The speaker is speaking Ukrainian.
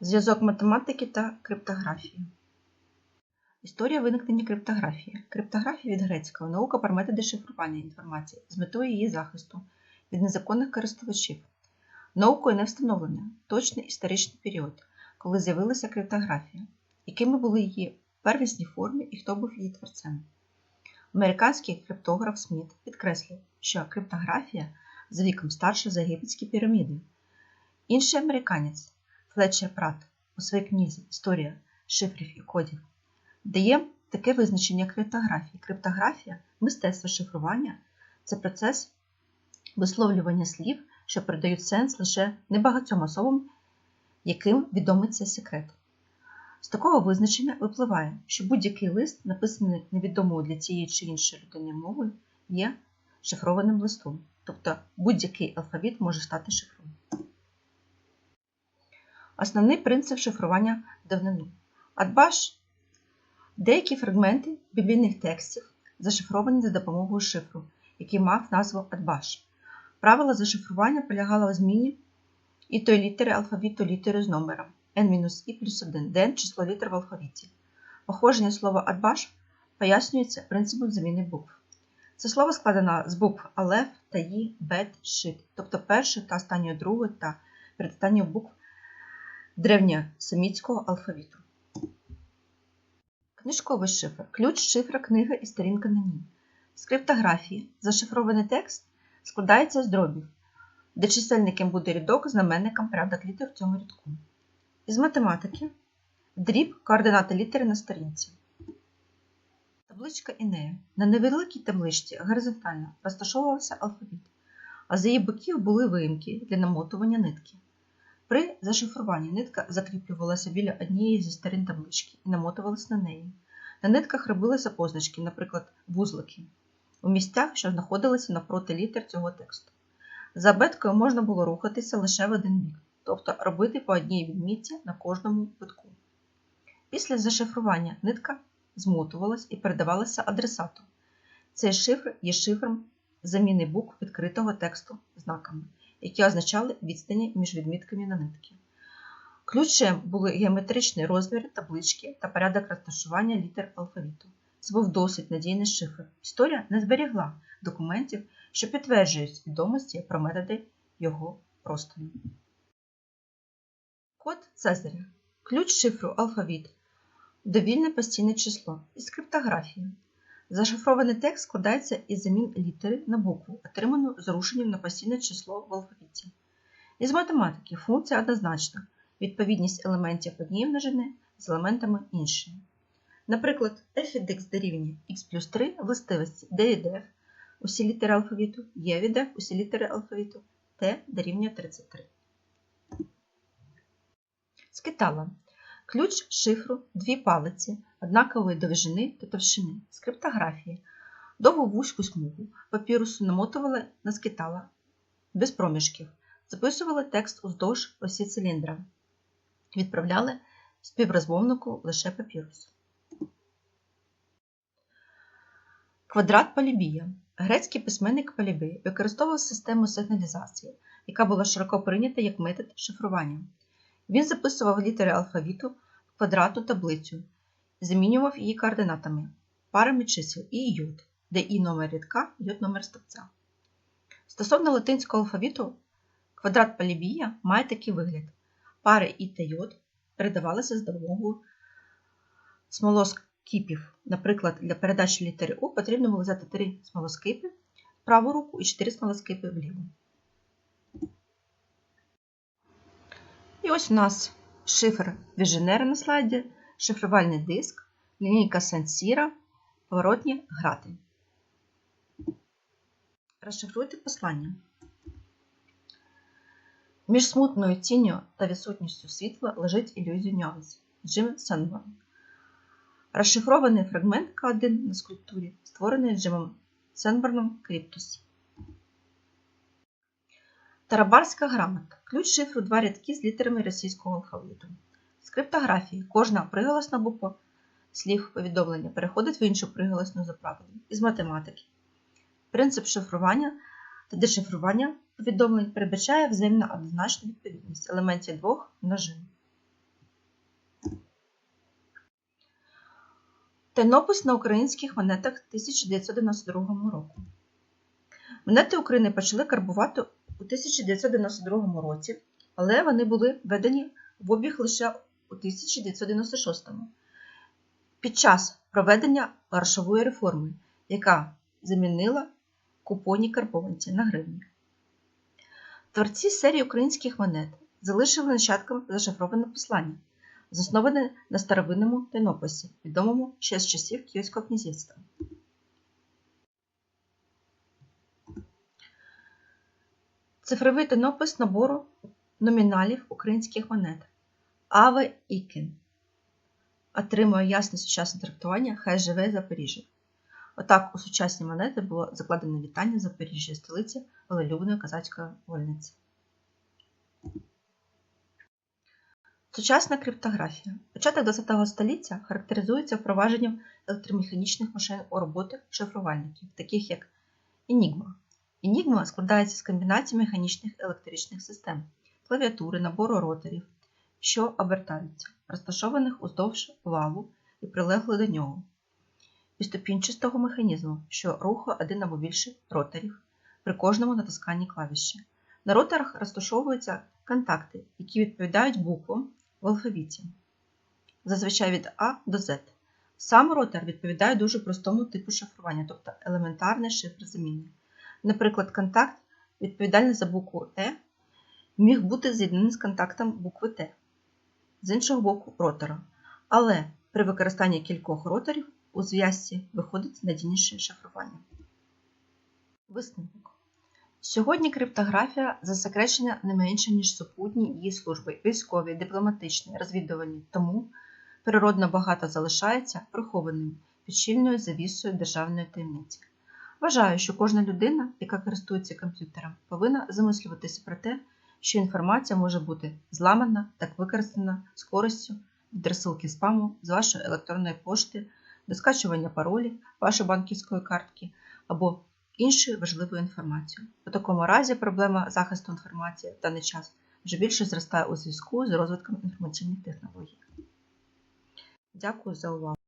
Зв'язок математики та криптографії. Історія виникнення криптографії. Криптографія від грецького наука про методи шифрування інформації з метою її захисту від незаконних користувачів. Наукою не встановлено точний історичний період, коли з'явилася криптографія, якими були її первісні форми і хто був її творцем. Американський криптограф Сміт підкреслив, що криптографія за віком старша за єгипетські піраміди. Інший американець Флетчер Прат у своїй книзі Історія шифрів і кодів дає таке визначення криптографії. Криптографія мистецтво шифрування це процес висловлювання слів, що передають сенс лише небагатьом особам, яким відомий цей секрет. З такого визначення випливає, що будь-який лист, написаний невідомою для цієї чи іншої людини мовою, є шифрованим листом, тобто будь-який алфавіт може стати шифром. Основний принцип шифрування давнину. Адбаш деякі фрагменти біблійних текстів зашифровані за допомогою шифру, який мав назву Адбаш. Правило зашифрування полягало в зміні і тої літери алфавіту літери з номером n-i плюс 1, де n – число літер в алфавіті. Походження слова Адбаш пояснюється принципом заміни букв. Це слово складено з букв Алеф та Ї, Бет, Шит, тобто першої та останньої другої та передостанньої букв древньосемітського алфавіту. Книжковий шифр. Ключ шифра книга і сторінка на ній. З криптографії зашифрований текст складається з дробів, де чисельником буде рядок знаменником порядок літер в цьому рядку. Із математики дріб координати літери на сторінці. Табличка Інея. На невеликій табличці горизонтально розташовувався алфавіт, а з її боків були виїмки для намотування нитки. При зашифруванні нитка закріплювалася біля однієї зі сторін таблички і намотувалася на неї. На нитках робилися позначки, наприклад, вузлики, у місцях, що знаходилися навпроти літер цього тексту. За абеткою можна було рухатися лише в один бік, тобто робити по одній відмітці на кожному витку. Після зашифрування нитка змотувалась і передавалася адресату. Цей шифр є шифром заміни букв відкритого тексту знаками які означали відстані між відмітками на нитки. Ключем були геометричний розмір таблички та порядок розташування літер алфавіту. Це був досить надійний шифр. Історія не зберігла документів, що підтверджують відомості про методи його розтину. Код Цезаря. Ключ шифру алфавіт. Довільне постійне число із криптографії. Зашифрований текст складається із замін літери на букву, отриману зрушенням на постійне число в алфавіті. Із математики функція однозначна відповідність елементів однієї множини з елементами іншої. Наприклад, f дорівнює x плюс 3 властивості d від f усі літери алфавіту, є від f усі літери алфавіту, t дорівнює 33. Скитала. Ключ шифру дві палиці однакової довжини та товщини з криптографії. Довгу вузьку смугу папірусу намотували на скитала без проміжків, записували текст уздовж осі циліндра, відправляли співрозмовнику лише папірус. Квадрат Полібія. Грецький письменник Полібій використовував систему сигналізації, яка була широко прийнята як метод шифрування. Він записував літери алфавіту в квадратну таблицю замінював її координатами, парами чисел і йод, де і номер рядка, йод номер стовпця. Стосовно латинського алфавіту, квадрат Полібія має такий вигляд: пари і та йод передавалися з допомогою смолоскипів. Наприклад, для передачі літери У потрібно було взяти три смолоскипи в праву руку і чотири смолоскипи в ліву. І ось у нас шифр Віженера на слайді, шифрувальний диск, лінійка сенсіра, поворотні грати. Розшифруйте послання. Між смутною тінню та відсутністю світла лежить ілюзія нюанс Джим Сенборн. Розшифрований фрагмент К1 на скульптурі, створений Джимом Сенборном Кріптус. Тарабарська грамота ключ шифру два рядки з літерами російського алфавіту. З криптографії кожна приголосна буква слів повідомлення переходить в іншу приголосну за правилом. Із математики. Принцип шифрування та дешифрування повідомлень передбачає взаємно однозначну відповідність елементів двох множин. Тайнопис на українських монетах 1992 року. Монети України почали карбувати у 1992 році, але вони були введені в обіг лише у 1996 під час проведення грошової реформи, яка замінила купонні карбованці на гривні. Творці серії українських монет залишили нащадкам зашифроване послання, засноване на старовинному тайнописі, відомому ще з часів Київського князівства. Цифровий тайнопис набору номіналів українських монет Аве Ікін отримує ясне сучасне трактування Хай живе Запоріжжя. Отак у сучасні монети було закладено вітання Запоріжжя, столиці волелюбної козацької вольниці. Сучасна криптографія. Початок ХХ століття характеризується впровадженням електромеханічних машин у роботи шифрувальників, таких як Enigma. Enigma складається з комбінацій механічних електричних систем, клавіатури, набору роторів, що обертаються, розташованих уздовж валу і прилегли до нього, і ступінчастого механізму, що рухає один або більше роторів при кожному натисканні клавіші. На роторах розташовуються контакти, які відповідають буквам в алфавіті, зазвичай від А до Z. Сам ротор відповідає дуже простому типу шифрування, тобто елементарний шифр замінник. Наприклад, контакт, відповідальний за букву Е, міг бути з'єднаний з контактом букви Т з іншого боку ротора. Але при використанні кількох роторів у зв'язці виходить надійніше шифрування. Висновок. Сьогодні криптографія засекречена не менше, ніж супутні її служби військові, дипломатичні, розвідувальні, тому природно багато залишається прихованим під щільною завісою державної таємниці. Вважаю, що кожна людина, яка користується комп'ютером, повинна замислюватися про те, що інформація може бути зламана та використана з користю від розсилки спаму з вашої електронної пошти, до скачування паролів вашої банківської картки або іншою важливою інформацією. У такому разі проблема захисту інформації в даний час вже більше зростає у зв'язку з розвитком інформаційних технологій. Дякую за увагу!